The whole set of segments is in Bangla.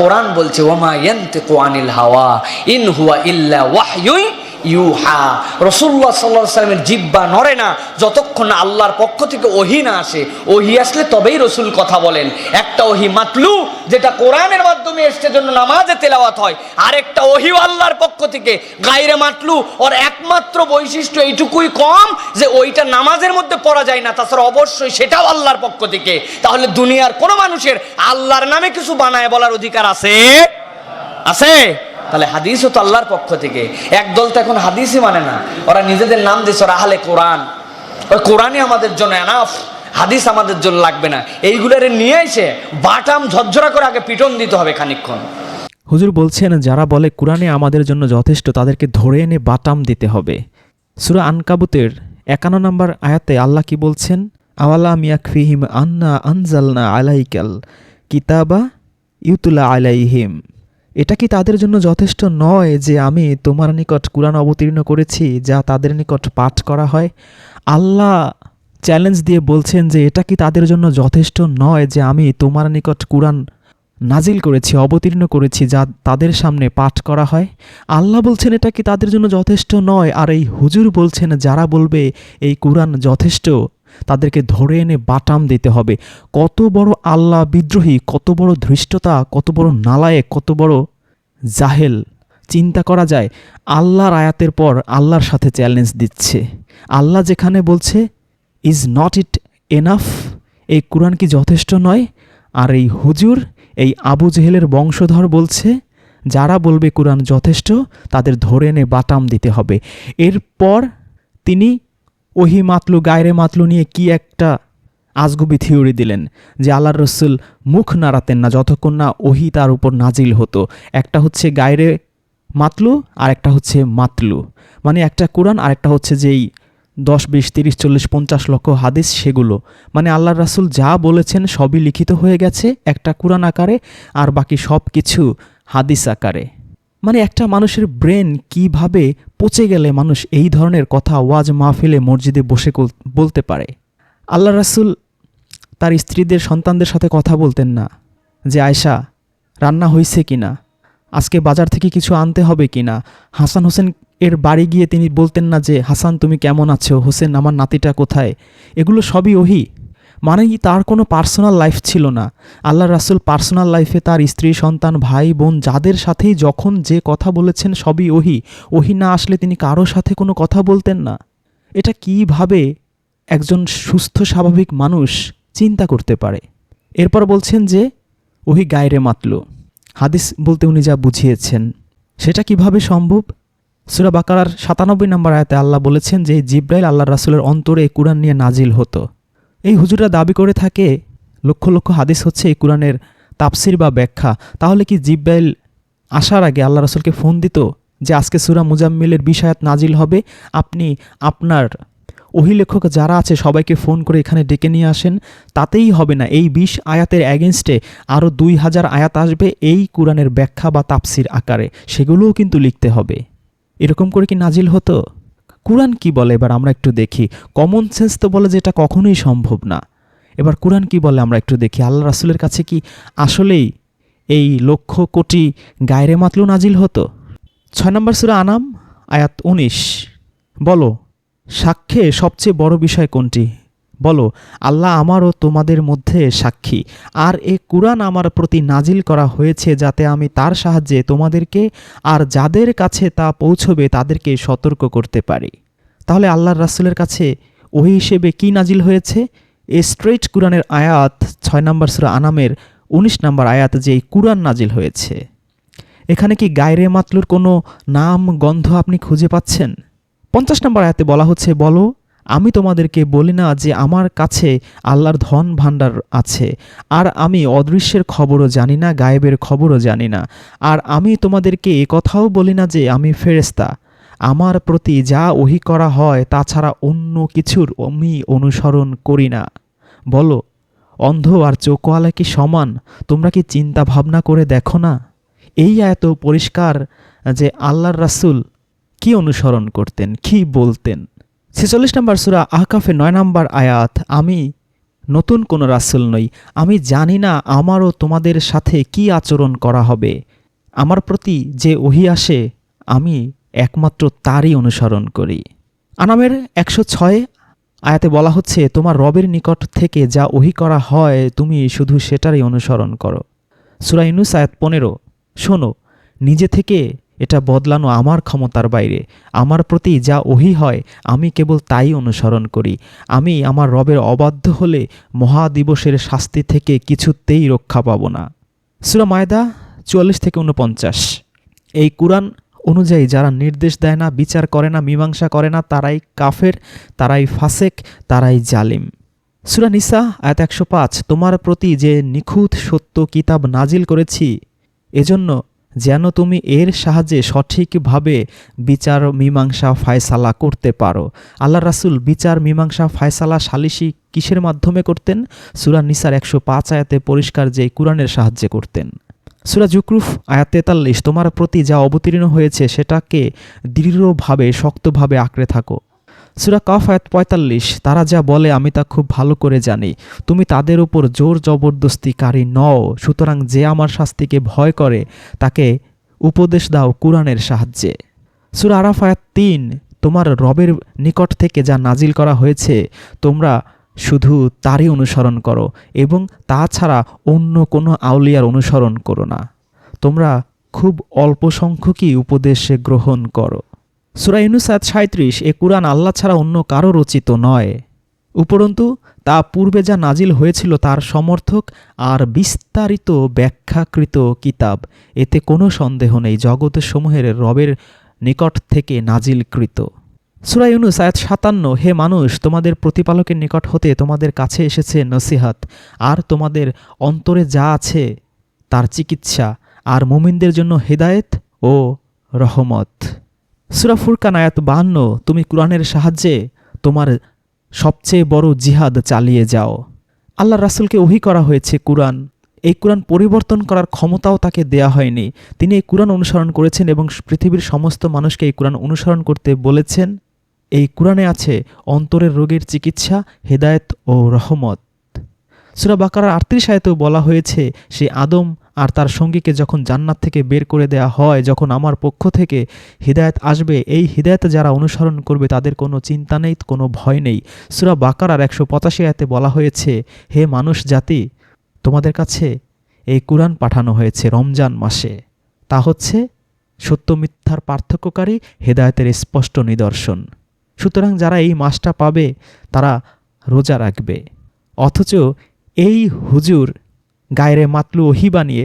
কোরআন বলছে ওমা ইয়ান্তিকু আনিল হাওয়া ইন হুয়া ইল্লা ওয়াহয়ুই ইউহা। রসুল্লাহ সাল্লাহ সাল্লামের জিব্বা নড়ে না, যতক্ষণ না আল্লাহর পক্ষ থেকে ওহি না আসে, ওহি আসলে তবেই রসুল কথা বলেন। একটা ওহি মাতলু, যেটা কোরআনের মাধ্যমে এসছে জন্য নামাজে তেলাওয়াত হয়। আরেকটা ওহি আল্লাহর পক্ষ থেকে, গাইরে মাতলু, ওর একমাত্র বৈশিষ্ট্য এইটুকুই কম, যে ওইটা নামাজের মধ্যে পড়া যায় না, তাছাড়া অবশ্যই সেটাও আল্লাহর পক্ষ থেকে। তাহলে দুনিয়ার কোনো মানুষের আল্লাহর নামে কিছু বানায় বলার অধিকার আছে? আছে? তাহলে হাদিসও তো আল্লাহর পক্ষ থেকে। একদল তো এখন হাদিসই মানে না। ওরা নিজেদের নাম দিয়েছে, ওরা আহলে কোরআন। ওই কোরআনই আমাদের জন্য এনাফ হাদিস আমাদের জন্য লাগবে না। এইগুলোর নিয়ে এসে বাটাম ঝরঝরা করে আগে পিটন দিতে হবে খানিকক্ষণ। হুজুর বলছেন, যারা বলে কোরআনে আমাদের জন্য যথেষ্ট, তাদেরকে ধরে এনে বাটাম দিতে হবে। সুরা আনকাবুতের একান্ন নম্বর আয়াতে আল্লাহ কি বলছেন? আওয়ালা মিয়াকফিহিম আন্না আনজালনা আলাইকাল কিতাবা ইউতুলা আলাইহিম। এটা কি তাদের জন্য যথেষ্ট নয় যে আমি তোমার নিকট কোরআন অবতীর্ণ করেছি, যা তাদের নিকট পাঠ করা হয়? আল্লাহ চ্যালেঞ্জ দিয়ে বলছেন যে এটা কি তাদের জন্য যথেষ্ট নয় যে আমি তোমার নিকট কোরআন নাজিল করেছি, অবতীর্ণ করেছি, যা তাদের সামনে পাঠ করা হয়? আল্লাহ বলছেন এটা কি তাদের জন্য যথেষ্ট নয়? আর এই হুজুর বলছেন, যারা বলবে এই কোরআন যথেষ্ট তাদেরকে ধরে এনে বাটাম দিতে হবে। কত বড় আল্লাহ বিদ্রোহী, কত বড় ধৃষ্টতা, কত বড় নালায়েক, কত বড় জাহেল। চিন্তা করা যায়, আল্লাহর আয়াতের পর আল্লাহর সাথে চ্যালেঞ্জ দিচ্ছে। আল্লাহ যেখানে বলছে ইজ নট ইট এনাফ এই কোরআন কি যথেষ্ট নয়? আর এই হুজুর, এই আবু জেহেলের বংশধর বলছে, যারা বলবে কোরআন যথেষ্ট, তাদের ধরে এনে বাটাম দিতে হবে। এরপর তিনি ওহি মাতলু, গায়রে মাতলু নিয়ে কি একটা আজগুবি থিওরি দিলেন যে আল্লাহর রসুল মুখ নাড়াতেন না, যতক্ষণ না ওহি তার উপর নাজিল হতো। একটা হচ্ছে গায়রে মাতলু আর একটা হচ্ছে মাতলু। মানে একটা কোরআন আর একটা হচ্ছে যেই দশ, বিশ, তিরিশ, চল্লিশ, পঞ্চাশ লক্ষ হাদিস, সেগুলো। মানে আল্লাহ রাসুল যা বলেছেন সবই লিখিত হয়ে গেছে একটা কোরআন আকারে, আর বাকি সব কিছু হাদিস আকারে। মানে একটা মানুষের ব্রেন কীভাবে পচে গেলে মানুষ এই ধরনের কথা ওয়াজ মাহফিলে মসজিদে বসে বলতে পারে। আল্লাহ রাসুল তার স্ত্রীদের সন্তানদের সাথে কথা বলতেন না যে, আয়শা, রান্না হয়েছে কি না আজকে বাজার থেকে কিছু আনতে হবে কি না হাসান হোসেন এর বাড়ি গিয়ে তিনি বলতেন না যে, হাসান, তুমি কেমন আছো? হোসেন, আমার নাতিটা কোথায়? এগুলো সবই ওহি। মানে তার কোনো পার্সোনাল লাইফ ছিল না? আল্লাহ রাসুল পার্সোনাল লাইফে তার স্ত্রী, সন্তান, ভাই, বোন যাদের সাথেই যখন যে কথা বলেছেন সবই ওহি। ওহি না আসলে তিনি কারও সাথে কোনো কথা বলতেন না। এটা কীভাবে একজন সুস্থ, স্বাভাবিক মানুষ চিন্তা করতে পারে? এরপর বলছেন যে, ওহি গায়রে মাতল। হাদিস বলতে উনি যা বুঝিয়েছেন, সেটা কীভাবে সম্ভব? সুরা বাকারার সাতানব্বই নম্বর আয়তে আল্লাহ বলেছেন যে, জিব্রাইল আল্লাহ রাসুলের অন্তরে কোরআন নিয়ে নাজিল হতো। এই হুজুরা দাবি করে থাকে, লক্ষ লক্ষ হাদিস হচ্ছে এই কোরআনের তাপসির বা ব্যাখ্যা। তাহলে কি জিব্রাইল আসার আগে আল্লাহ রাসুলকে ফোন দিত যে আজকে সুরা মুজাম্মিলের বিষয়াত নাজিল হবে? আপনি আপনার অহিলেখক যারা আছে সবাইকে ফোন করে এখানে ডেকে নিয়ে আসেন। তাতেই হবে না। এই বিশ আয়াতের অ্যাগেনস্টে আরও দুই হাজার আয়াত আসবে এই কোরআনের ব্যাখ্যা বা তাপসির আকারে। সেগুলোও কিন্তু লিখতে হবে। এরকম করে কি নাজিল হতো? কোরআন কি বলে? এবার আমরা একটু দেখি। কমন সেন্স তো বলে যে এটা কখনোই সম্ভব না। এবার কোরআন কি বলে আমরা একটু দেখি। আল্লাহ রাসুলের কাছে কি আসলেই এই লক্ষ কোটি গায়রে মাতলু নাজিল হতো? ছয় নম্বর সুরা আনাম, আয়াত উনিশ। বলো, সাক্ষ্যে সবচেয়ে বড় বিষয় কোনটি? বলো, আল্লাহ আমারও তোমাদের মধ্যে সাক্ষী। আর এ কুরআন আমার প্রতি নাজিল করা হয়েছে যাতে আমি তার সাহায্যে তোমাদেরকে আর যাদের কাছে তা পৌঁছবে তাদেরকে সতর্ক করতে পারি। তাহলে আল্লাহর রাসুলের কাছে ওই হিসেবে কি নাজিল হয়েছে? এ স্ট্রেট কুরআনের আয়াত ছয় নম্বর সুরা আনামের উনিশ নম্বর আয়াত যে এই কুরআন নাজিল হয়েছে। এখানে কি গায়রে মাতলুর কোনো নাম, গন্ধ আপনি খুঁজে পাচ্ছেন? পঞ্চাশ নম্বর আয়াতে বলা হচ্ছে, বলো আমি তোমাদেরকে বলি না যে আমার কাছে আল্লাহর ধন ভাণ্ডার আছে, আর আমি অদৃশ্যের খবরও জানি না, গায়েবের খবরও জানি না। আর আমি তোমাদেরকে এ কথাও বলি না যে আমি ফেরেস্তা আমার প্রতি যা ওহি করা হয়, তাছাড়া অন্য কিছুর আমি অনুসরণ করি না। বলো, অন্ধ আর চোখওয়ালা কি সমান? তোমরা কি চিন্তা ভাবনা করে দেখো না? এই এত পরিষ্কার যে আল্লাহর রাসূল কি অনুসরণ করতেন, কি বলতেন? ছেচল্লিশ নম্বর সুরা আহকাফে নয় নম্বর আয়াত, আমি নতুন কোনো রাসূল নই, আমি জানি না আমারও তোমাদের সাথে কি আচরণ করা হবে। আমার প্রতি যে ওহি আসে, আমি একমাত্র তারই অনুসরণ করি। আনামের একশো ছয় আয়াতে বলা হচ্ছে, তোমার রবের নিকট থেকে যা ওহি করা হয়, তুমি শুধু সেটারই অনুসরণ করো। সুরা ইউনুস আয়াত পনেরো, শোনো, নিজে থেকে এটা বদলানো আমার ক্ষমতার বাইরে। আমার প্রতি যা ওহি হয়, আমি কেবল তাই অনুসরণ করি। আমি আমার রবের অবাধ্য হলে মহাদিবসের শাস্তি থেকে কিছুতেই রক্ষা পাব না। সুরা মায়দা চুয়াল্লিশ থেকে উনপঞ্চাশ এই কুরআন অনুযায়ী যারা নির্দেশ দেয় না, বিচার করে না, মীমাংসা করে না, তারাই কাফের, তারাই ফাসেক, তারাই জালিম। সুরা নিসা, আয়াত একশো পাঁচ, তোমার প্রতি যে নিখুঁত সত্য কিতাব নাজিল করেছি, এজন্য যেন তুমি এর সাহায্যে সঠিকভাবে বিচার মীমাংসা ফায়সালা করতে পারো। আল্লাহ রাসুল বিচার মীমাংসা ফায়সালা সালিশি কিসের মাধ্যমে করতেন? সুরা নিসার একশো পাঁচ আয়াতে পরিষ্কার যে কোরআনের সাহায্যে করতেন। সুরা জুকরুফ আয়াত তেতাল্লিশ, তোমার প্রতি যা অবতীর্ণ হয়েছে সেটাকে দৃঢ়ভাবে, শক্তভাবে আঁকড়ে থাকো। সুরা কফ আয়াত পঁয়তাল্লিশ, তারা যা বলে আমি তা খুব ভালো করে জানি। তুমি তাদের উপর জোর জবরদস্তিকারী নও, সুতরাং যে আমার শাস্তিকে ভয় করে, তাকে উপদেশ দাও কোরআনের সাহায্যে। সুরা আরাফ আয়াত তিন, তোমার রবের নিকট থেকে যা নাজিল করা হয়েছে, তোমরা শুধু তারই অনুসরণ করো, এবং তাছাড়া অন্য কোনো আউলিয়ার অনুসরণ করো না। তোমরা খুব অল্প সংখ্যকই উপদেশে গ্রহণ করো। সুরা ইনুসাদ সাঁত্রিশ এ কুরআন আল্লাহ ছাড়া অন্য কারও রচিত নয়। উপরন্তু, তা পূর্বে যা নাজিল হয়েছিল তার সমর্থক আর বিস্তারিত ব্যাখ্যাকৃত কিতাব। এতে কোনো সন্দেহ নেই জগতের সমূহের রবের নিকট থেকে নাজিলকৃত। সুরা ইউনুস আয়াত সাতান্ন, হে মানুষ, তোমাদের প্রতিপালকের নিকট হতে তোমাদের কাছে এসেছে নসিহাত, আর তোমাদের অন্তরে যা আছে তার চিকিৎসা, আর মুমিনদের জন্য হেদায়েত ও রহমত। সুরা ফুরকান আয়াত বাহান্ন, তুমি কোরআনের সাহায্যে তোমার সবচেয়ে বড় জিহাদ চালিয়ে যাও। আল্লাহ রাসুলকে ওহি করা হয়েছে কুরআন। এই কুরআন পরিবর্তন করার ক্ষমতাও তাকে দেয়া হয়নি। তিনি এই কোরআন অনুসরণ করেছেন এবং পৃথিবীর সমস্ত মানুষকে এই কুরআন অনুসরণ করতে বলেছেন। এই কুরআনে আছে অন্তরের রোগের চিকিৎসা, হেদায়েত ও রহমত। সুরা বাকারার আটত্রিশ আয়তেও বলা হয়েছে, সে আদম আর তার সঙ্গীকে যখন জান্নাত থেকে বের করে দেয়া হয়, যখন আমার পক্ষ থেকে হৃদায়ত আসবে, এই হৃদায়ত যারা অনুসরণ করবে তাদের কোনো চিন্তা নেই, কোনো ভয় নেই। সুরা বাকারার একশো পঁচাশি আয়তে বলা হয়েছে, হে মানুষ জাতি, তোমাদের কাছে এই কুরআন পাঠানো হয়েছে রমজান মাসে। তা হচ্ছে সত্য মিথ্যার পার্থক্যকারী হেদায়তের স্পষ্ট নিদর্শন। সুতরাং যারা এই মাসটা পাবে, তারা রোজা রাখবে। অথচ এই হুজুর গায়রে মাতলু ওহি বানিয়ে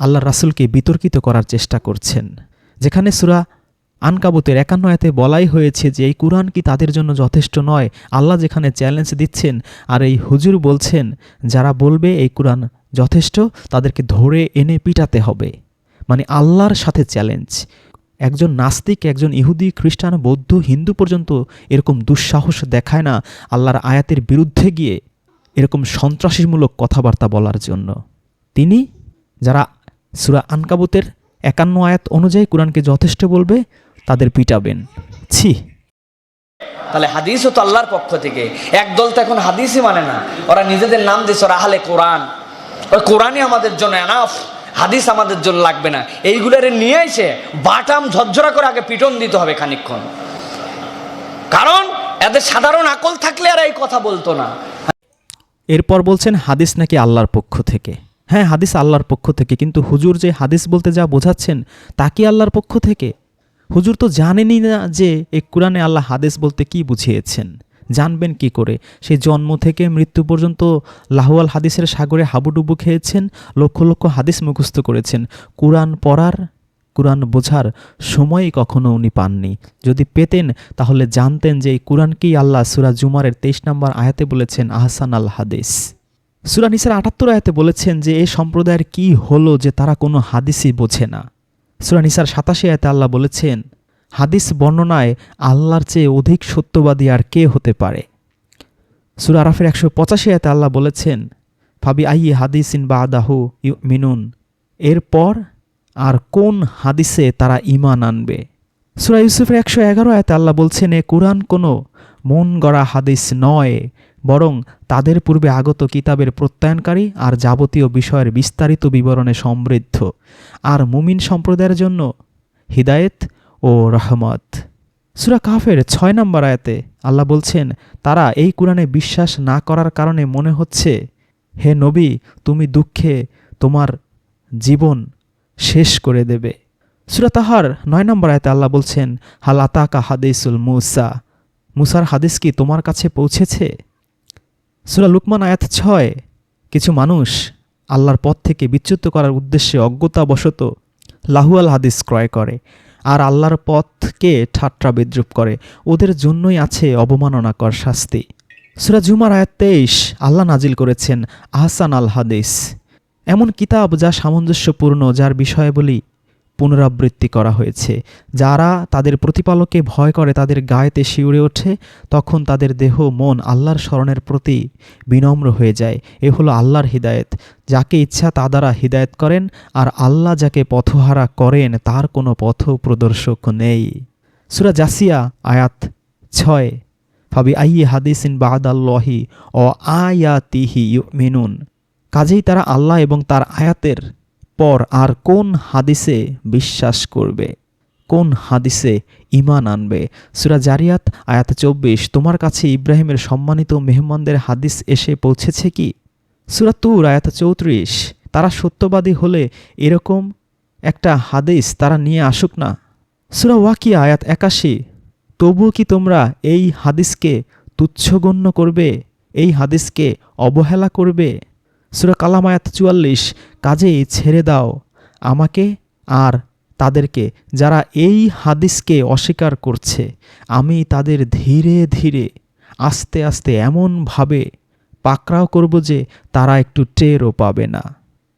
আল্লাহ রাসুলকে বিতর্কিত করার চেষ্টা করছেন। যেখানে সুরা আনকাবুতের একান্ন আয়াতে বলাই হয়েছে যে, এই কুরআন কি তাদের জন্য যথেষ্ট নয়? আল্লাহ যেখানে চ্যালেঞ্জ দিচ্ছেন আর এই হুজুর বলছেন, যারা বলবে এই কুরআন যথেষ্ট, তাদেরকে ধরে এনে পিটাতে হবে। মানে আল্লাহর সাথে চ্যালেঞ্জ একজন নাস্তিক, একজন ইহুদি, খ্রিস্টান, বৌদ্ধ, হিন্দু পর্যন্ত এরকম দুঃসাহস দেখায় না আল্লাহর আয়াতের বিরুদ্ধে গিয়ে। এরকম সন্ত্রাসীমূলক কথাবার্তা বলার জন্য। তিনি, যারা সুরা আনকাবুতের একান্ন আয়াত অনুযায়ী কোরআনকে যথেষ্ট বলবে, তাদের পিটাবেন। ছি। তাহলে হাদিসও তো আল্লাহর পক্ষ থেকে। একদল তো এখন হাদিসই মানে না। ওরা নিজেদের নাম দিচ্ছে ওরা আহলে কোরআন। ওই কোরআনই আমাদের জন্য এনাফ হাদিস আমাদের জন্য লাগবে না। এইগুলারে নিয়ে এসে বাটাম ঝরঝরা করে আগে পিটন দিতে হবে খানিকক্ষণ। কারণ এদের সাধারণ আকল থাকলে আর এই কথা বলতো না। এরপর বলছেন, হাদিস নাকি আল্লাহর পক্ষ থেকে? হ্যাঁ হাদিস আল্লাহর পক্ষ থেকে, কিন্তু হুজুর যে হাদিস বলতে যা বোঝাচ্ছেন, তা কি আল্লাহর পক্ষ থেকে? হুজুর তো জানেনই না যে এ কোরআনে আল্লাহ হাদিস বলতে কি বুঝিয়েছেন। জানবেন কি করে? সেই জন্ম থেকে মৃত্যু পর্যন্ত লাহুয়াল হাদিসের সাগরে হাবুডুবু খেয়েছেন, লক্ষ লক্ষ হাদিস মুখস্থ করেছেন। কোরআন পড়ার কোরআন বোঝার সময়ই কখনো উনি পাননি। যদি পেতেন, তাহলে জানতেন যে এই কোরআনকেই আল্লাহ সুরা জুমারের তেইশ নম্বর আয়াতে বলেছেন, আহসান আল হাদিস। সুরা নিসার আটাত্তর আয়াতে বলেছেন যে এই সম্প্রদায়ের কি হলো যে তারা কোনো হাদিসই বোঝে না। সুরা নিসার সাতাশি আয়াতে আল্লাহ বলেছেন, হাদিস বর্ণনায় আল্লাহর চেয়ে অধিক সত্যবাদী আর কে হতে পারে? সুরা আরাফের একশো পঁচাশি আয়াতে আল্লাহ বলেছেন, ফাবি আই হাদিসিন বা আদাহু মিনুন এরপর আর কোন হাদিসে তারা ইমান আনবে? সুরা ইউসুফের একশো এগারো আয়তে আল্লাহ বলছেন, এ কোরআন কোনো মন গড়া হাদিস নয়, বরং তাদের পূর্বে আগত কিতাবের প্রত্যয়নকারী আর যাবতীয় বিষয়ের বিস্তারিত বিবরণে সমৃদ্ধ, আর মুমিন সম্প্রদায়ের জন্য হিদায়েত ও রহমত। সুরা কাফের ছয় নম্বর আয়াতে আল্লাহ বলছেন, তারা এই কোরআনে বিশ্বাস না করার কারণে মনে হচ্ছে, হে নবী, তুমি দুঃখে তোমার জীবন শেষ করে দেবে। সুরা তাহার নয় নম্বর আয়তে আল্লাহ বলছেন, হাল আতাকা হাদিসুল মুসা? মুসার হাদিস কি তোমার কাছে পৌঁছেছে? সুরা লুকমান আয়াত ছয়, কিছু মানুষ আল্লাহর পথ থেকে বিচ্যুত করার উদ্দেশ্যে অজ্ঞতাবশত লাহুয়াল হাদিস ক্রয় করে আর আল্লাহর পথকে ঠাট্টা বিদ্রুপ করে। ওদের জন্যই আছে অবমাননাকর শাস্তি। সুরা জুমার আয়াত তেইশ, আল্লাহ নাজিল করেছেন আহসান আল হাদিস। এমন কিতাব যা সামঞ্জস্যপূর্ণ, যার বিষয়াবলী পুনরাবৃত্তি করা হয়েছে। যারা তাদের প্রতিপালকে ভয় করে, তাদের গায়েতে শিউরে ওঠে, তখন তাদের দেহ, মন আল্লাহর স্মরণের প্রতি বিনম্র হয়ে যায়। এ হলো আল্লাহর হিদায়েত। যাকে ইচ্ছা তা দ্বারা হিদায়েত করেন, আর আল্লাহ যাকে পথহারা করেন, তার কোনো পথ প্রদর্শক নেই। সুরা জাসিয়া, আয়াত ছয়। ফাবি আইয়ে হাদিসিন বাদ আল্লাহি ও আয়াতিহি মিনুন কাজেই তারা আল্লাহ এবং তার আয়াতের পর আর কোন হাদিসে বিশ্বাস করবে? কোন হাদিসে ইমান আনবে? সুরা জারিয়াত, আয়াত চব্বিশ, তোমার কাছে ইব্রাহিমের সম্মানিত মেহমানদের হাদিস এসে পৌঁছেছে কি? সুরা তুর, আয়াত চৌত্রিশ, তারা সত্যবাদী হলে এরকম একটা হাদিস তারা নিয়ে আসুক না। সুরা ওয়াকিয়া, আয়াত একাশি, তবুও কি তোমরা এই হাদিসকে তুচ্ছগণ্য করবে? এই হাদিসকে অবহেলা করবে? সুরা কালাম আয়াত চুয়াল্লিশ কাজেই ছেড়ে দাও আমাকে আর তাদেরকে, যারা এই হাদিসকে অস্বীকার করছে। আমি তাদের ধীরে ধীরে, আস্তে আস্তে এমনভাবে পাকড়াও করব যে তারা একটু টেরও পাবে না।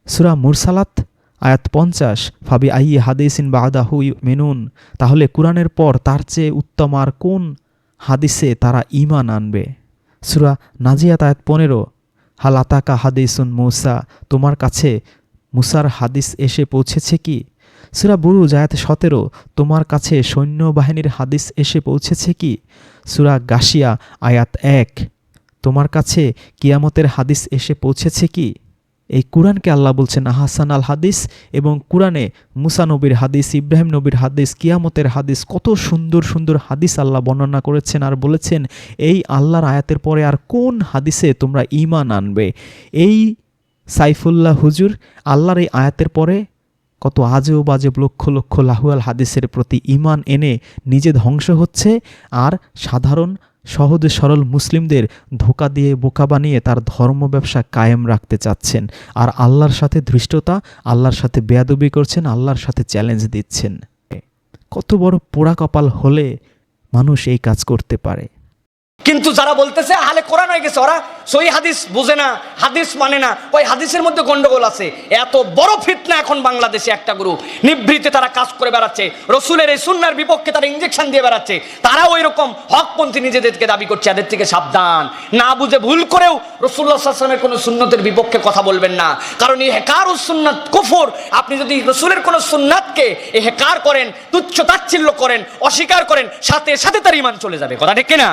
সুরা মুরসালাত, আয়াত পঞ্চাশ, ফাবি আইয়ে হাদিসিন বাদাহু মেনুন তাহলে কোরআনের পর তার চেয়ে উত্তম আর কোন হাদিসে তারা ইমান আনবে? সুরা নাজিয়াত আয়াত পনেরো হাল আতাকা হাদিসুন মুসা, তোমার কাছে মুসার হাদিস এসে পৌঁছেছে কি? সুরা বুরু জায়াত সতেরো, তোমার কাছে সৈন্যবাহিনীর হাদিস এসে পৌঁছেছে কি? সুরা গাশিয়া আয়াত এক, তোমার কাছে কিয়ামতের হাদিস এসে পৌঁছেছে কি? এই কোরআনকে আল্লাহ বলছেন আহাসান আল হাদিস এবং কোরআনে মুসা নবীর হাদিস, ইব্রাহিম নবীর হাদিস, কিয়ামতের হাদিস, কত সুন্দর সুন্দর হাদিস আল্লাহ বর্ণনা করেছেন আর বলেছেন, এই আল্লাহর আয়াতের পরে আর কোন হাদিসে তোমরা ঈমান আনবে? এই সাইফুল্লাহ হুজুর আল্লাহর এই আয়াতের পরে কত আজেও বাজে লক্ষ লক্ষ লাহুয়াল হাদিসের প্রতি ঈমান এনে নিজে ধ্বংস হচ্ছে আর সাধারণ সহজ সরল মুসলিমদের ধোকা দিয়ে বোকা বানিয়ে তার ধর্ম ব্যবসা কায়েম রাখতে চাচ্ছেন। আর আল্লাহর সাথে ধৃষ্টতা, আল্লাহর সাথে বেয়াদবি করছেন, আল্লাহর সাথে চ্যালেঞ্জ দিচ্ছেন। কত বড় পোড়া কপাল হলে মানুষ এই কাজ করতে পারে। কিন্তু যারা বলতেছে, আহলে কোরআন হয়ে গেছে, ওরা সই হাদিস বোঝে না, হাদিস মানে না। ওই হাদিসের মধ্যে গন্ডগোল আছে। এত বড় ফিতনা এখন বাংলাদেশে একটা গ্রুপ। নিভৃতে তারা কাজ করে বেড়াচ্ছে। রসুলের এই সুন্নার বিপক্ষে তারা ইঞ্জেকশন দিয়ে বেড়াচ্ছে। তারা ওই রকম হকপন্থী নিজেদেরকে দাবি করছে, এদের থেকে সাবধান। না বুঝে ভুল করেও রসুল্লাহ আসলামের কোনো সুন্নতের বিপক্ষে কথা বলবেন না। কারণ এই হেকার সুন্নাত কুফর, আপনি যদি রসুলের কোনো সুন্নাতকে এই হেকার করেন, তুচ্ছ তাচ্ছিল্য করেন, অস্বীকার করেন, সাথে সাথে তার ইমান চলে যাবে। কথা ঠিক না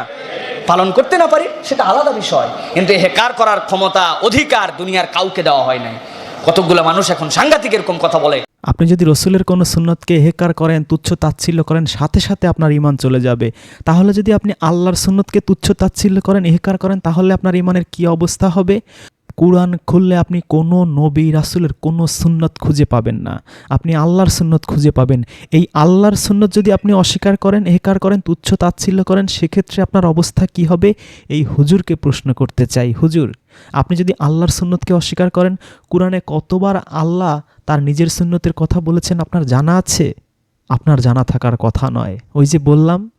পালন করতে না পারি, সেটা আলাদা বিষয়। কিন্তু হেকার করার ক্ষমতা, অধিকার দুনিয়ার কাউকে দেওয়া হয় নাই। কতকগুলো মানুষ এখন সাংঘাতিক এরকম কথা বলে। আপনি যদি রসুলের কোনো সুন্নতকে হেকার করেন, তুচ্ছ তাচ্ছিল্য করেন, সাথে সাথে আপনার ইমান চলে যাবে। তাহলে যদি আপনি আল্লাহর সুন্নতকে তুচ্ছ তাচ্ছিল্য করেন, হেকার করেন, তাহলে আপনার ইমানের কি অবস্থা হবে? কোরআন খুললে আপনি কোনো নবী, রাসুলের কোনো সুন্নত খুঁজে পাবেন না। আপনি আল্লাহর সুন্নত খুঁজে পাবেন। এই আল্লাহর সুন্নত যদি আপনি অস্বীকার করেন, এহেকার করেন, তুচ্ছ তাচ্ছিল্য করেন, সেক্ষেত্রে আপনার অবস্থা কি হবে? এই হুজুরকে প্রশ্ন করতে চাই। হুজুর, আপনি যদি আল্লাহর সুন্নতকে অস্বীকার করেন, কোরআনে কতবার আল্লাহ তার নিজের সুন্নতের কথা বলেছেন আপনার জানা আছে? আপনার জানা থাকার কথা নয়। ওই যে বললাম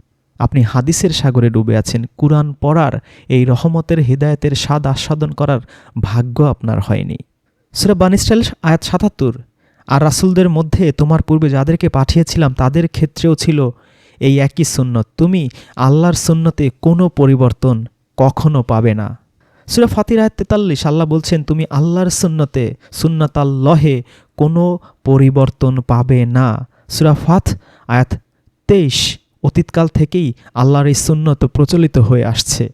আপনি হাদিসের সাগরে ডুবে আছেন। কুরআন পড়ার এই রহমতের হৃদায়তের স্বাদ আস্বাদন করার ভাগ্য আপনার হয়নি। সুরা বানিস্টাইল আয়াত সাতাত্তর, আর রাসুলদের মধ্যে তোমার পূর্বে যাদেরকে পাঠিয়েছিলাম তাদের ক্ষেত্রেও ছিল এই একই সুন্নত। তুমি আল্লাহর সুন্নতে কোনো পরিবর্তন কখনো পাবে না। সুরা ফাতির আয়াত তেতাল্লিশ, আল্লাহ বলছেন, তুমি আল্লাহর সুন্নতে সুন্নত আল্লহে কোনো পরিবর্তন পাবে না। সুরা ফাত আয়াত তেইশ অতীতকাল থেকেই আল্লাহর এই সুন্নত প্রচলিত হয়ে আসছে।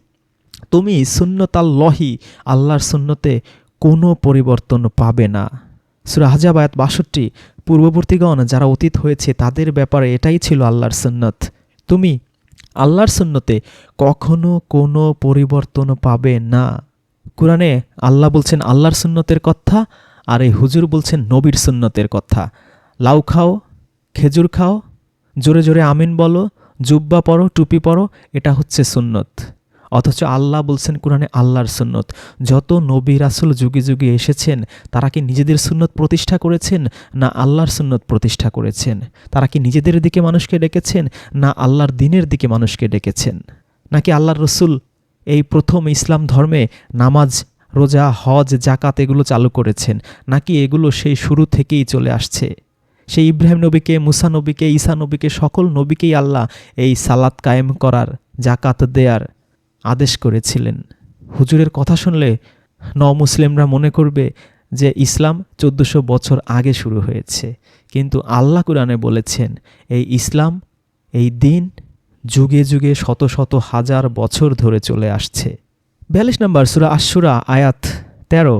তুমি সুন্নত লহি আল্লাহর সুন্নতে কোনো পরিবর্তন পাবে না। সুরা হাজাব আয়াত বাষট্টি, পূর্ববর্তীগণ যারা অতীত হয়েছে তাদের ব্যাপারে এটাই ছিল আল্লাহর সুন্নত। তুমি আল্লাহর সুন্নতে কখনো কোনো পরিবর্তন পাবে না। কোরআনে আল্লাহ বলছেন, আল্লাহর সুন্নতের কথা আর এই হুজুর বলছেন, নবীর সুন্নতের কথা লাউ খাও, খেজুর খাও, জোরে জোরে আমিন বলো জুব্বা পরো, টুপি পরো, এটা হচ্ছে সুন্নত। অথচ আল্লাহ বলছেন কোরআনে আল্লাহর সুন্নত। যত নবী রাসুল যুগে যুগে এসেছেন, তারা কি নিজেদের সুন্নত প্রতিষ্ঠা করেছেন, না আল্লাহর সুন্নত প্রতিষ্ঠা করেছেন? তারা কি নিজেদের দিকে মানুষকে ডেকেছেন, না আল্লাহর দিনের দিকে মানুষকে ডেকেছেন? নাকি আল্লাহর রসুল এই প্রথম ইসলাম ধর্মে নামাজ, রোজা, হজ জাকাত এগুলো চালু করেছেন? নাকি এগুলো সেই শুরু থেকেই চলে আসছে? সেই ইব্রাহিম নবীকে, মুসা নবীকে, ঈসা নবীকে, সকল নবীকেই আল্লাহ এই সালাত কায়েম করার জাকাত দেয়ার আদেশ করেছিলেন। হুজুরের কথা শুনলে ন মুসলিমরা মনে করবে যে ইসলাম চোদ্দোশো বছর আগে শুরু হয়েছে। কিন্তু আল্লাহ কুরআনে বলেছেন, এই ইসলাম, এই দিন যুগে যুগে শত শত হাজার বছর ধরে চলে আসছে। বিয়াল্লিশ নম্বর সুরা আশুরা আয়াত তেরো।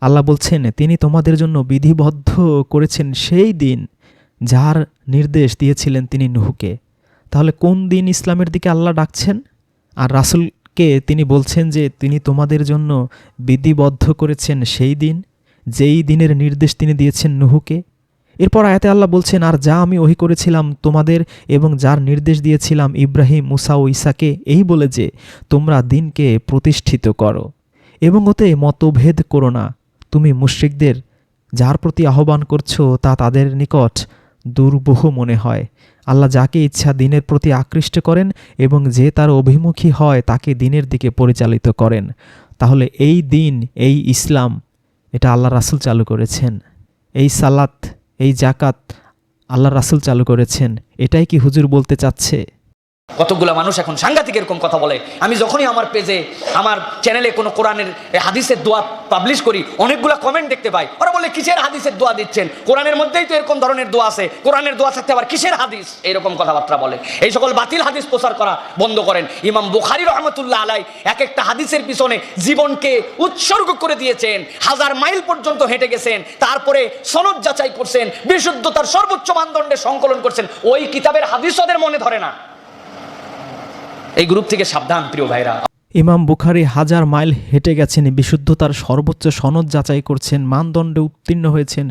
আল্লাহ বলছেন, তিনি তোমাদের জন্য বিধিবদ্ধ করেছেন সেই দিন যার নির্দেশ দিয়েছিলেন তিনি নুহুকে। তাহলে কোন দিন ইসলামের দিকে আল্লাহ ডাকছেন? আর রাসুলকে তিনি বলছেন যে, তিনি তোমাদের জন্য বিধিবদ্ধ করেছেন সেই দিন, যেই দিনের নির্দেশ তিনি দিয়েছেন নুহুকে। এরপর আয়াতে আল্লাহ বলছেন, আর যা আমি ওহি করেছিলাম তোমাদের এবং যার নির্দেশ দিয়েছিলাম ইব্রাহিম, মুসা ও ইসাকে এই বলে যে, তোমরা দিনকে প্রতিষ্ঠিত করো। এবং ওতে মতভেদ করো না। তুমি মুশ্রিকদের, যার প্রতি আহ্বান করছ, তা তাদের নিকট দুর্বহ মনে হয়। আল্লাহ যাকে ইচ্ছা দিনের প্রতি আকৃষ্ট করেন এবং যে তার অভিমুখী হয়, তাকে দিনের দিকে পরিচালিত করেন। তাহলে এই দিন, এই ইসলাম, এটা আল্লাহ রাসুল চালু করেছেন। এই সালাত, এই জাকাত আল্লাহ রাসুল চালু করেছেন। এটাই কি হুজুর বলতে চাচ্ছে? কতগুলো মানুষ এখন সাংঘাতিক এরকম কথা বলে। আমি যখনই আমার পেজে, আমার চ্যানেলে কোনো কোরআনের হাদিসের দোয়া পাবলিশ করি, অনেকগুলো কমেন্ট দেখতে পাই। ওরা বলে, কিসের হাদিসের দোয়া দিচ্ছেন? কোরআনের মধ্যেই তো এরকম ধরনের দোয়া আছে। কোরআনের দোয়া থাকতে আবার কিসের হাদিস? এরকম কথাবার্তা বলে। এই সকল বাতিল হাদিস প্রচার করা বন্ধ করেন। ইমাম বুখারি রহমতুল্লাহ আলাই এক একটা হাদিসের পিছনে জীবনকে উৎসর্গ করে দিয়েছেন। হাজার মাইল পর্যন্ত হেঁটে গেছেন। তারপরে সনদ যাচাই করছেন। বিশুদ্ধতার সর্বোচ্চ মানদণ্ডে সংকলন করছেন। ওই কিতাবের হাদিস ওদের মনে ধরে না। এই গ্রুপ থেকে সাবধান, প্রিয় ভাইরা। ইমাম বুখারি হাজার মাইল হেঁটে গেছেন, বিশুদ্ধতার সর্বোচ্চ সনদ যাচাই করছেন, মানদণ্ডে উত্তীর্ণ হয়েছেন।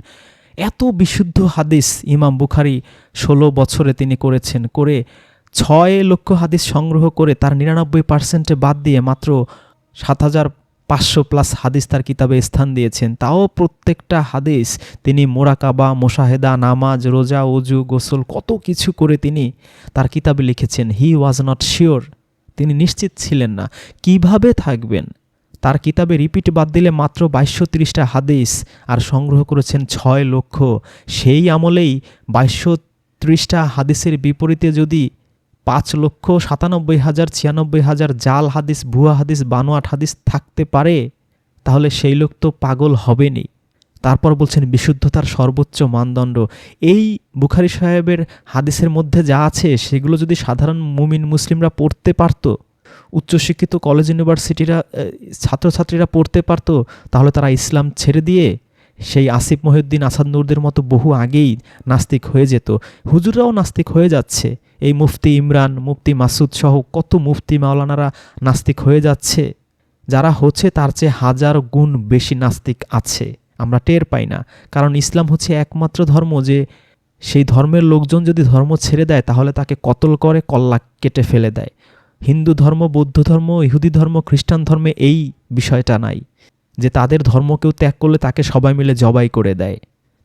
এত বিশুদ্ধ হাদিস ইমাম বুখারি ষোলো বছরে তিনি করেছেন। করে ছয় লক্ষ হাদিস সংগ্রহ করে তার নিরানব্বই পার্সেন্টে বাদ দিয়ে মাত্র সাত হাজার পাঁচশো প্লাস হাদিস তার কিতাবে স্থান দিয়েছেন। তাও প্রত্যেকটা হাদিস তিনি মোরাকাবা, মোশাহেদা, নামাজ, রোজা অজু গোসল, কত কিছু করে তিনি তার কিতাবে লিখেছেন। হি ওয়াজ নট শিওর তিনি নিশ্চিত ছিলেন না। কীভাবে থাকবেন? তার কিতাবে রিপিট বাদ দিলে মাত্র বাইশশো তিরিশটা হাদিস আর সংগ্রহ করেছেন ছয় লক্ষ। সেই আমলেই বাইশশো ত্রিশটা হাদিসের বিপরীতে যদি পাঁচ লক্ষ সাতানব্বই হাজার, ছিয়ানব্বই হাজার জাল হাদিস, ভুয়া হাদিস, বানোয়াট হাদিস থাকতে পারে, তাহলে সেই লোক তো পাগল হবেনি তারপর বলছেন, বিশুদ্ধতার সর্বোচ্চ মানদণ্ড। এই বুখারি সাহেবের হাদিসের মধ্যে যা আছে, সেগুলো যদি সাধারণ মুমিন মুসলিমরা পড়তে পারত, উচ্চশিক্ষিত কলেজ ইউনিভার্সিটিরা ছাত্রছাত্রীরা পড়তে পারতো, তাহলে তারা ইসলাম ছেড়ে দিয়ে সেই আসিফ মহিউদ্দিন আসাদ নূরদের মতো বহু আগেই নাস্তিক হয়ে যেত। হুজুররাও নাস্তিক হয়ে যাচ্ছে। এই মুফতি ইমরান, মুফতি মাসুদ সহ কত মুফতি মাওলানারা নাস্তিক হয়ে যাচ্ছে। যারা হচ্ছে তার চেয়ে হাজার গুণ বেশি নাস্তিক আছে। আমরা টের পাই না। কারণ ইসলাম হচ্ছে একমাত্র ধর্ম যে সেই ধর্মের লোকজন যদি ধর্ম ছেড়ে দেয়, তাহলে তাকে কতল করে, কল্লা কেটে ফেলে দেয়। হিন্দু ধর্ম, বৌদ্ধ ধর্ম, ইহুদি ধর্ম, খ্রিস্টান ধর্মে এই বিষয়টা নাই। যে তাদের ধর্মকেও ত্যাগ করলে তাকে সবাই মিলে জবাই করে দেয়।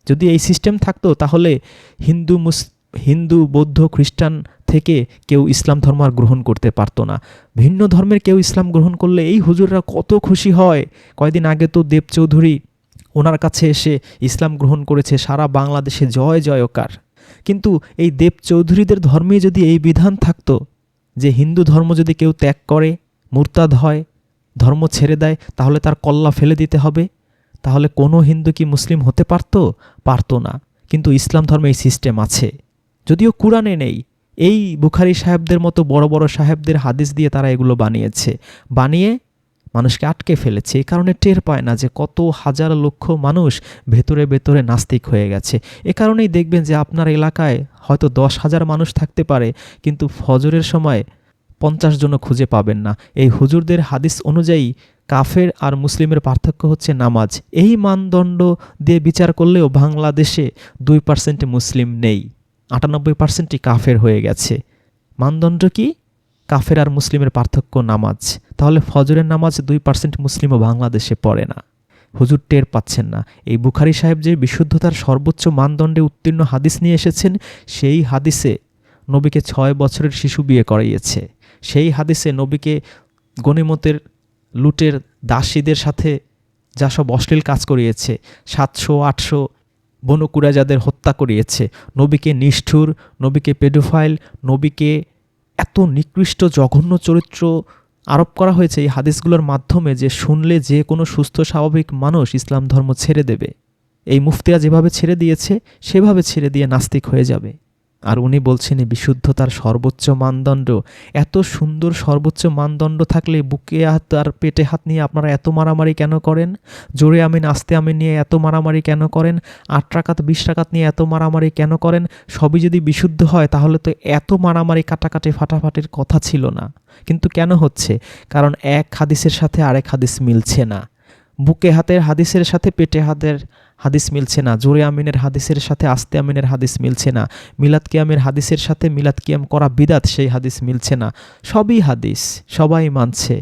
যদি এই সিস্টেম থাকতো, তাহলে হিন্দু, মুস হিন্দু, বৌদ্ধ, খ্রিস্টান থেকে কেউ ইসলাম ধর্ম আর গ্রহণ করতে পারতো না। ভিন্ন ধর্মের কেউ ইসলাম গ্রহণ করলে এই হুজুররা কত খুশি হয়। কয়দিন আগে তো দেব চৌধুরী ওনার কাছে এসে ইসলাম গ্রহণ করেছে, সারা বাংলাদেশে জয় জয়কার। কিন্তু এই দেব চৌধুরীদের ধর্মে যদি এই বিধান থাকতো যে হিন্দু ধর্ম যদি কেউ ত্যাগ করে, মুরতাদ হয়, ধর্ম ছেড়ে দেয়, তাহলে তার কল্লা ফেলে দিতে হবে। তাহলে কোনো হিন্দু কি মুসলিম হতে পারতো? পারতো না। কিন্তু ইসলাম ধর্মে এই সিস্টেম আছে। যদিও কোরআনে নেই, এই বুখারি সাহেবদের মতো বড় বড় সাহেবদের হাদিস দিয়ে তারা এগুলো বানিয়েছে। বানিয়ে মানুষকে আটকে ফেলেছে এই কারণে টের পায় না যে কত হাজার লক্ষ মানুষ ভেতরে ভেতরে নাস্তিক হয়ে গেছে। এ কারণেই দেখবেন যে আপনার এলাকায় হয়তো দশ হাজার মানুষ থাকতে পারে, কিন্তু ফজরের সময় পঞ্চাশ জনও খুঁজে পাবেন না। এই হুজুরদের হাদিস অনুযায়ী কাফের আর মুসলিমের পার্থক্য হচ্ছে নামাজ। এই মানদণ্ড দিয়ে বিচার করলেও বাংলাদেশে দুই পার্সেন্ট মুসলিম নেই। আটানব্বই পার্সেন্টই কাফের হয়ে গেছে। মানদণ্ড কি? কাফের আর মুসলিমের পার্থক্য নামাজ। তাহলে ফজরের নামাজ দুই পার্সেন্ট মুসলিমও বাংলাদেশে পড়ে না। হুজুর টের পাচ্ছেন না। এই বুখারি সাহেব যে বিশুদ্ধতার সর্বোচ্চ মানদণ্ডে উত্তীর্ণ হাদিস নিয়ে এসেছেন, সেই হাদিসে নবীকে ছয় বছরের শিশু বিয়ে করাইয়েছে। সেই হাদিসে নবীকে গণিমতের, লুটের, দাসীদের সাথে যা সব অশ্লীল কাজ করিয়েছে, সাতশো, আটশো বনকুরা যাদের হত্যা করিয়েছে। নবীকে নিষ্ঠুর, নবীকে পেডোফাইল, নবীকে এত নিকৃষ্ট, জঘন্য চরিত্র আরোপ করা হয়েছে এই হাদিসগুলোর মাধ্যমে যে শুনলে যে কোনো সুস্থ, স্বাভাবিক মানুষ ইসলাম ধর্ম ছেড়ে দেবে। এই মুফতিরা যেভাবে ছেড়ে দিয়েছে, সেভাবে ছেড়ে দিয়ে নাস্তিক হয়ে যাবে। আর উনি বলছেন বিশুদ্ধতার সর্বোচ্চ মানদণ্ড। এত সুন্দর সর্বোচ্চ মানদণ্ড থাকলে বুকে হাত আর পেটে হাত নিয়ে আপনারা এত মারামারি কেন করেন? জোরে আমিন, আস্তে আমিন নিয়ে এত মারামারি কেন করেন? আট টাকাত বিশ টাকাত নিয়ে এত মারামারি কেন করেন? সবই যদি বিশুদ্ধ হয়, তাহলে তো এত মারামারি কাটাকাটি ফাটাফাটির কথা ছিল না। কিন্তু কেন হচ্ছে? কারণ এক হাদিসের সাথে আরেক হাদিস মিলছে না। বুকে হাতের হাদিসের সাথে পেটে হাতের হাদিস মিলছে না, জোরে আমিনের হাদিসের সাথে আস্তে আমিনের হাদিস মিলছে না, মিলাদ কিয়ামের হাদিসের সাথে মিলাদ কিয়াম করা বিদাত সেই হাদিস মিলছে না, সবই হাদিস, সবাই মানছে।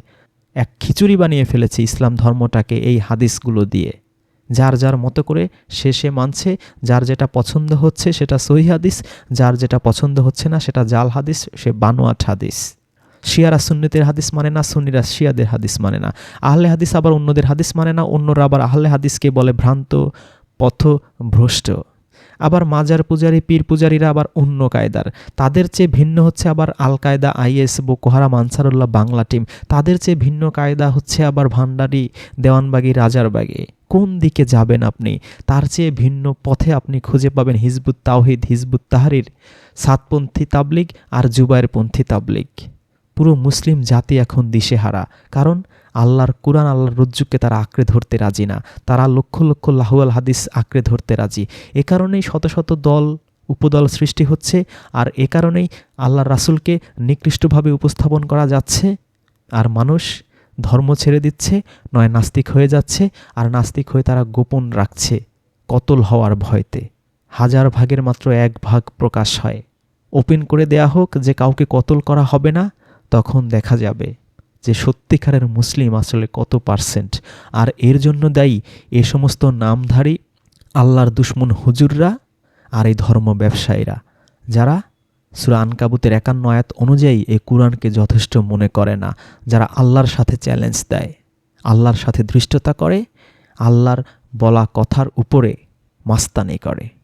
এক খিচুড়ি বানিয়ে ফেলেছে ইসলাম ধর্মটাকে এই হাদিসগুলো দিয়ে। যার যার মতো করে সে সে মানছে, যার যেটা পছন্দ হচ্ছে সেটা সহি হাদিস, যার যেটা পছন্দ হচ্ছে না সেটা জাল হাদিস, সে বানোয়াট হাদিস। শিয়ারা সুন্নিতের হাদিস মানে না, সুন্নিরা শিয়াদের হাদিস মানে না। আহলে হাদিস আবার অন্যদের হাদিস মানে না, অন্যরা আবার আহলে হাদিসকে বলে ভ্রান্ত পথ ভ্রষ্ট আবার মাজার পূজারী, পীর পূজারীরা আবার অন্য কায়দার। তাদের চেয়ে ভিন্ন হচ্ছে আবার Al Qaeda is, Boko Haram, Ansarullah, Bangla team. তাদের চেয়ে ভিন্ন কায়দা হচ্ছে আবার ভান্ডারি দেওয়ানবাগি, রাজারবাগে। কোন দিকে যাবেন আপনি? তার চেয়ে ভিন্ন পথে আপনি খুঁজে পাবেন হিজবুত তাওহিদ, হিজবুত তাহারির, সাতপন্থী তাবলিগ আর জুবায়েরপন্থী তাবলিগ। পুরো মুসলিম জাতি এখন দিশেহারা, কারণ আল্লাহর কোরআন আল্লাহর রজ্জুকে তারা আঁকড়ে ধরতে রাজি না, তারা লক্ষ লক্ষ লাহুয়াল হাদিস আঁকড়ে ধরতে রাজি। এ কারণেই শত শত দল, উপদল সৃষ্টি হচ্ছে, আর এ কারণেই আল্লাহর রাসুলকে নিকৃষ্টভাবে উপস্থাপন করা যাচ্ছে, আর মানুষ ধর্ম ছেড়ে দিচ্ছে, নয় নাস্তিক হয়ে যাচ্ছে, আর নাস্তিক হয়ে তারা গোপন রাখছে, কতল হওয়ার ভয়তে। হাজার ভাগের মাত্র এক ভাগ প্রকাশ হয়। ওপেন করে দেয়া হোক যে কাউকে কতল করা হবে না তখন দেখা যাবে যে সত্যিকারের মুসলিম আসলে কত পার্সেন্ট। আর এর জন্য দায়ী এ সমস্ত নামধারী আল্লাহর দুশ্মন হুজুররা আর এই ধর্ম ব্যবসায়ীরা, যারা সুরা আনকাবুতের একান্ন আয়াত অনুযায়ী এই কোরআনকে যথেষ্ট মনে করে না, যারা আল্লাহর সাথে চ্যালেঞ্জ দেয়, আল্লাহর সাথে ধৃষ্টতা করে, আল্লাহর বলা কথার উপরে মাস্তানি করে।